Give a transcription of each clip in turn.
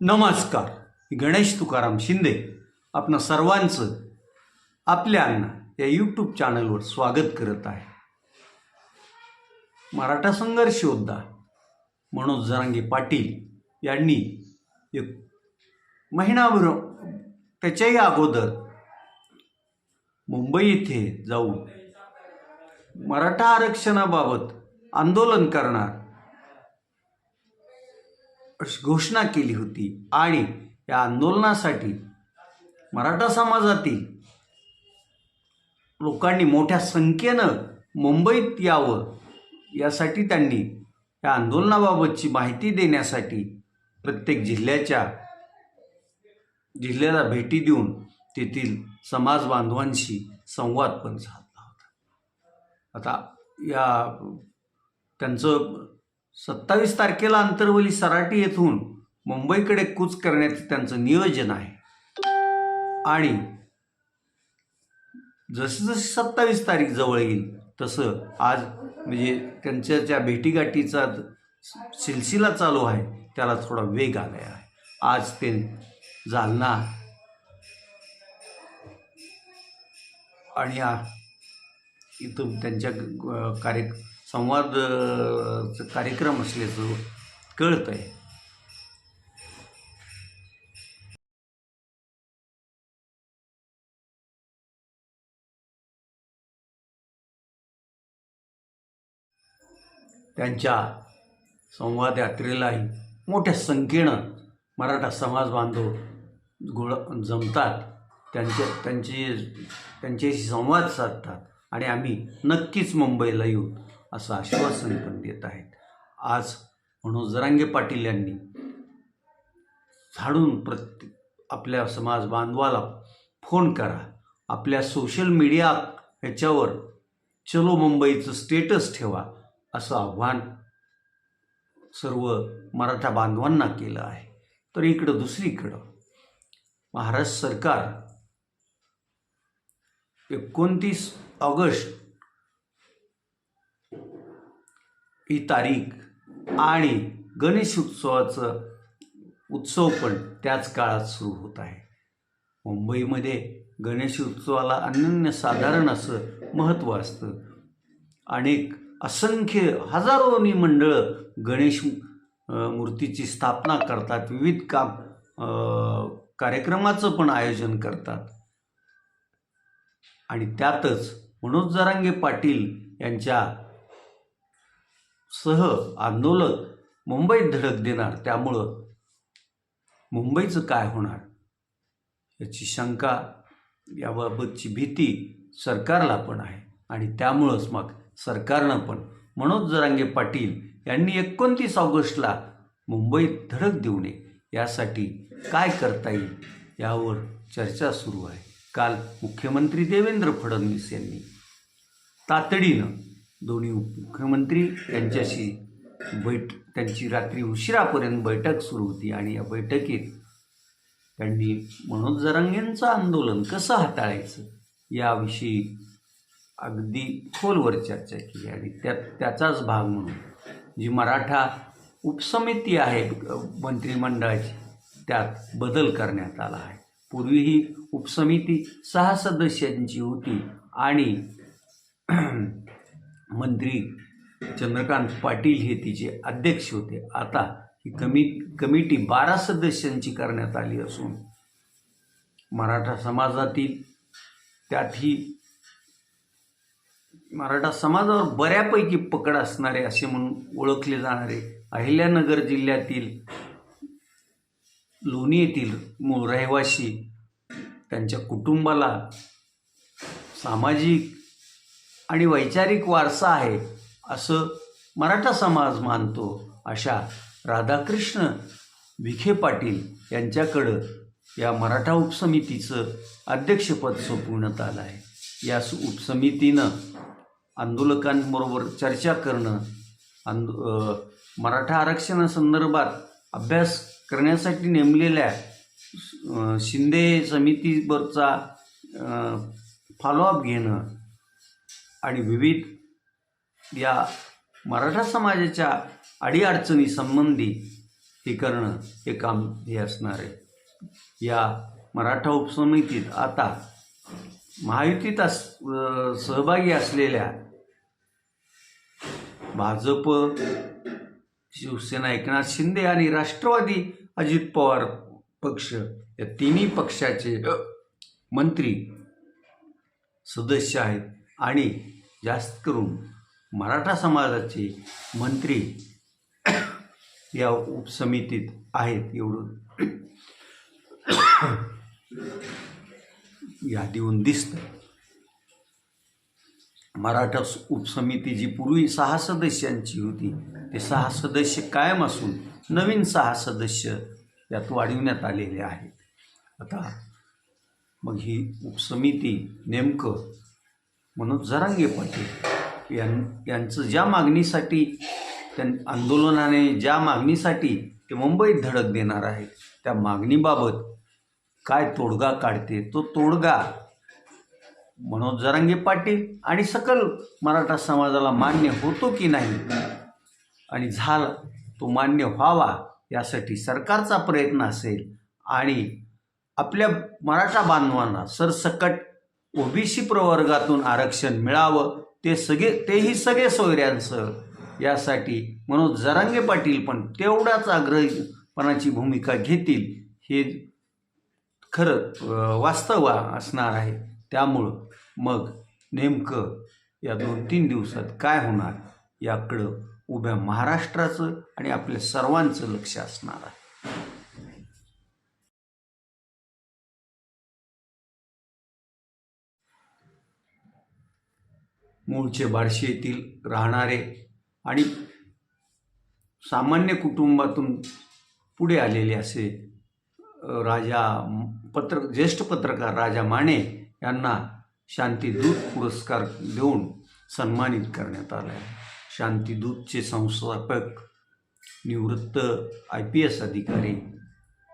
नमस्कार. मी गणेश तुकाराम शिंदे. आपणा सर्वांचं आपल्या या यूट्यूब चॅनलवर स्वागत करत आहे. मराठा संघर्ष योद्धा मनोज जरांगे पाटील यांनी एक महिनाभर त्याच्याही अगोदर मुंबई येथे जाऊन मराठा आरक्षणाबाबत आंदोलन करणार घोषणा केली होती आणि या आंदोलनासाठी मराठा समाजातील लोकांनी मोठ्या संख्येनं मुंबईत यावं यासाठी त्यांनी या आंदोलनाबाबतची माहिती देण्यासाठी प्रत्येक जिल्ह्याच्या जिल्ह्याला भेटी देऊन तेथील समाज बांधवांशी संवाद पण साधला होता. आता या त्यांचं सत्तावीस तारखेला अंतरवली सराटी येथून मुंबईकडे कूच करण्याचं त्यांचं नियोजन आहे. आणि जसं जसं सत्तावीस तारीख जवळ येईल तसं आज म्हणजे त्यांच्या ज्या भेटीगाठीचा सिलसिला चालू आहे त्याला थोडा वेग आला आहे. आज ते जालना. आणि आ- इथं त्यांच्या कार्य संवाद कार्यक्रम असल्याचं कळत आहे त्यांच्या संवाद यात्रेलाही मोठ्या संख्येनं मराठा समाज बांधव गोळ जमतात. त्यांच्या त्यांचे त्यांच्याशी संवाद साधतात. आणि आम्ही नक्कीच मुंबईला येऊ असं आश्वासन पण देत आहेत. आज म्हणून जरांगे पाटील यांनी झाडून प्रत्येक आपल्या समाज बांधवाला फोन करा. आपल्या सोशल मीडिया ह्याच्यावर चलो मुंबईचं स्टेटस ठेवा असं आव्हान सर्व मराठा बांधवांना केलं आहे. तर इकडं दुसरीकडं महाराष्ट्र सरकार एकोणतीस ऑगस्ट ही तारीख आणि गणेश उत्सवाचं उत्सव पण त्याच काळात सुरू होत आहे. मुंबईमध्ये गणेश उत्सवाला अनन्यसाधारण असं महत्त्व असतं. अनेक असंख्य हजारोनी मंडळं गणेश मूर्तीची स्थापना करतात. विविध काम कार्यक्रमाचं पण आयोजन करतात. आणि त्यातच मनोज जरांगे पाटील यांच्या सह आंदोलक मुंबईत धडक देणार त्यामुळं मुंबईचं काय होणार याची शंका याबाबतची भीती सरकारला पण आहे आणि त्यामुळंच मग सरकारनं पण मनोज जरांगे पाटील यांनी एकोणतीस ऑगस्टला मुंबईत धडक देऊ नये यासाठी काय करता येईल यावर चर्चा सुरू आहे. काल मुख्यमंत्री देवेंद्र फडणवीस यांनी तातडीनं दोन्ही मुख्यमंत्री यांच्याशी बैठ त्यांची रात्री उशिरापर्यंत बैठक सुरू होती आणि या बैठकीत त्यांनी मनोज जरांगेंचं आंदोलन कसं हाताळायचं याविषयी अगदी खोलवर चर्चा केली आणि त्यात त्याचाच भाग म्हणून जी मराठा उपसमिती आहे मंत्रिमंडळाची त्यात बदल करण्यात आला आहे. पूर्वी ही उपसमिती सहा सदस्यांची होती आणि मंत्री चंद्रकांत पाटील हे तिचे अध्यक्ष होते. आता ही कमी कमिटी बारा सदस्यांची करण्यात आली असून मराठा समाजातील त्यातही मराठा समाजावर बऱ्यापैकी पकड असणारे असे म्हणून ओळखले जाणारे अहिल्यानगर जिल्ह्यातील लोणी येथील मूळ रहिवासी त्यांच्या कुटुंबाला सामाजिक आणि वैचारिक वारसा आहे असं मराठा समाज मानतो अशा राधाकृष्ण विखे पाटील यांच्याकडं या मराठा उपसमितीचं अध्यक्षपद सोपवण्यात आलं आहे. या उपसमितीनं आंदोलकांबरोबर चर्चा करणं आंदो मराठा आरक्षणासंदर्भात अभ्यास करण्यासाठी नेमलेल्या शिंदे समितीवरचा फॉलोअप घेणं आणि विविध या मराठा समाजाच्या अडीअडचणी संबंधी हे करणं हे काम हे असणार आहे. या मराठा उपसमितीत आता महायुतीत अस सहभागी असलेल्या भाजप शिवसेना एकनाथ शिंदे आणि राष्ट्रवादी अजित पवार पक्ष या तिन्ही पक्षाचे मंत्री सदस्य आहेत. आणि जास्त करून मराठा समाजाचे मंत्री या उपसमितीत आहेत एवढं यादीहून दिसतं मराठा उपसमिती जी पूर्वी सहा सदस्यांची होती ते सहा सदस्य कायम असून नवीन सहा सदस्य यात वाढविण्यात आलेले आहेत. आता मग ही उपसमिती नेमकं मनोज जरांगे पाटील यां यांचं ज्या मागणीसाठी त्यां आंदोलनाने ज्या मागणीसाठी ते मुंबईत धडक देणार आहेत त्या मागणीबाबत काय तोडगा काढते तो तोडगा मनोज जरांगे पाटील आणि सकल मराठा समाजाला मान्य होतो की नाही? आणि झाला तो मान्य व्हावा यासाठी सरकारचा प्रयत्न असेल आणि आपल्या मराठा बांधवांना सरसकट ओबीसी प्रवर्गातून आरक्षण मिळावं ते सगळे तेही सगळे सोयऱ्यांसह. यासाठी मनोज जरांगे पाटील पण तेवढाच आग्रहीपणाची भूमिका घेतील हे खरं वास्तव असणार आहे. त्यामुळं मग नेमकं या दोन तीन दिवसात काय होणार याकडं उभ्या महाराष्ट्राचं आणि आपल्या सर्वांचं लक्ष असणार आहे. मूळचे बार्शी येथील राहणारे आणि सामान्य कुटुंबातून पुढे आलेले असे राजा पत्र ज्येष्ठ पत्रकार राजा माने यांना शांतीदूत पुरस्कार देऊन सन्मानित करण्यात आला आहे. शांतीदूतचे संस्थापक निवृत्त आय पी एस अधिकारी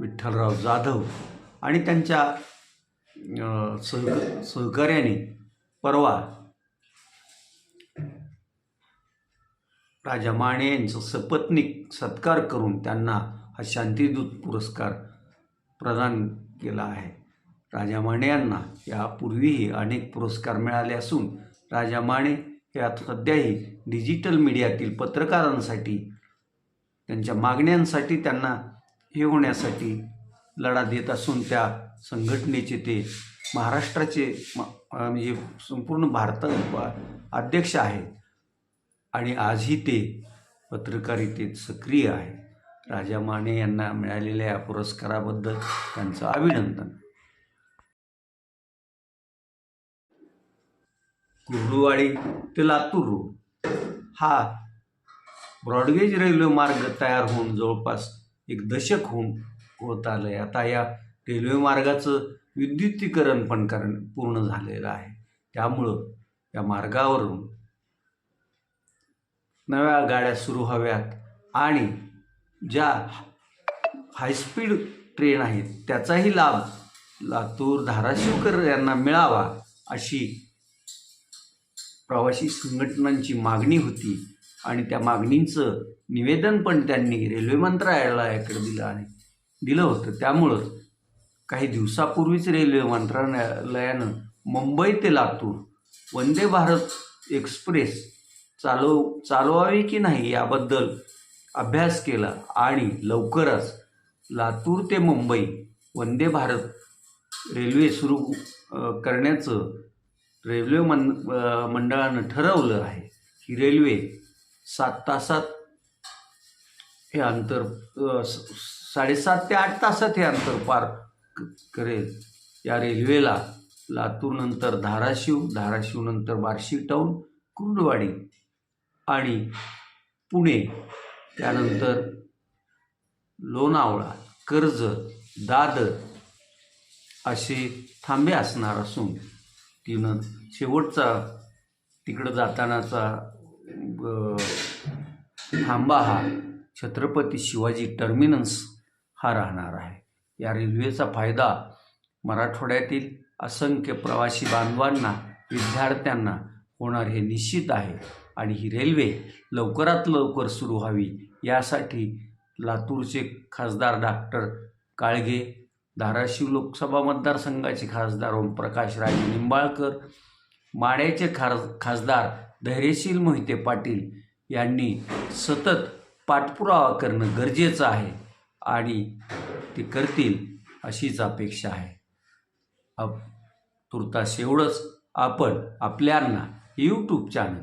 विठ्ठलराव जाधव आणि त्यांच्या सह सहकार्याने परवा राजा माने यांचं सपत्नीक सत्कार करून त्यांना हा शांतीदूत पुरस्कार प्रदान केला आहे. राजा माने यांना यापूर्वीही अनेक पुरस्कार मिळाले असून राजा माने हे सध्याही डिजिटल मीडियातील पत्रकारांसाठी त्यांच्या मागण्यांसाठी त्यांना हे होण्यासाठी लढा देत असून त्या संघटनेचे ते महाराष्ट्राचे म्हणजे संपूर्ण भारत अध्यक्ष आहेत. आणि आजही ते पत्रकारितेत सक्रिय आहे राजा माने यांना मिळालेल्या या पुरस्काराबद्दल त्यांचं अभिनंदन. कुर्डुवाडी ते लातूर रोड. हा ब्रॉडगेज रेल्वे मार्ग तयार होऊन जवळपास एक दशक होऊन होत आलं आहे आता या रेल्वे मार्गाचं विद्युतीकरण पण करण पूर्ण झालेलं आहे. त्यामुळं या मार्गावरून नव्या गाड्या सुरू हव्यात आणि ज्या हायस्पीड ट्रेन आहेत त्याचाही लाभ लातूर धाराशिवकर यांना मिळावा अशी प्रवासी संघटनांची मागणी होती आणि त्या मागणींचं निवेदन पण त्यांनी रेल्वे मंत्रालयाकडे दिलं आणि दिलं होतं. त्यामुळं काही दिवसापूर्वीच रेल्वे मंत्रालयानं मुंबई ते लातूर वंदे भारत एक्सप्रेस चालव चालवावी की नाही याबद्दल अभ्यास केला आणि लवकरच लातूर ते मुंबई वंदे भारत रेल्वे सुरू करण्याचं रेल्वे मन मंडळानं ठरवलं आहे. ही रेल्वे सात तासात हे अंतर साडेसात ते आठ तासात हे अंतर पार करेल. या रेल्वेला लातूरनंतर धाराशिव धाराशिवनंतर बार्शी टाऊन कुर्डवाडी आणि पुणे. त्यानंतर लोणावळा कर्जत दादर असे थांबे असणार असून तिनं शेवटचा तिकडं जातानाचा थांबा हा छत्रपती शिवाजी टर्मिनस हा राहणार आहे. या रेल्वेचा फायदा मराठवाड्यातील असंख्य प्रवासी बांधवांना विद्यार्थ्यांना होणार हे निश्चित आहे. आणि ही रेल्वे लवकरात लवकर सुरू व्हावी. यासाठी लातूरचे खासदार डॉक्टर काळगे धाराशिव लोकसभा मतदारसंघाचे खासदार ओमप्रकाश राजे निंबाळकर माड्याचे खार खासदार धैर्यशील मोहिते पाटील यांनी सतत पाठपुरावा करणं गरजेचं आहे आणि ते करतील अशीच अपेक्षा आहे. अब तुर्तास एवढंच. आपण आपल्यांना यूट्यूब चॅनल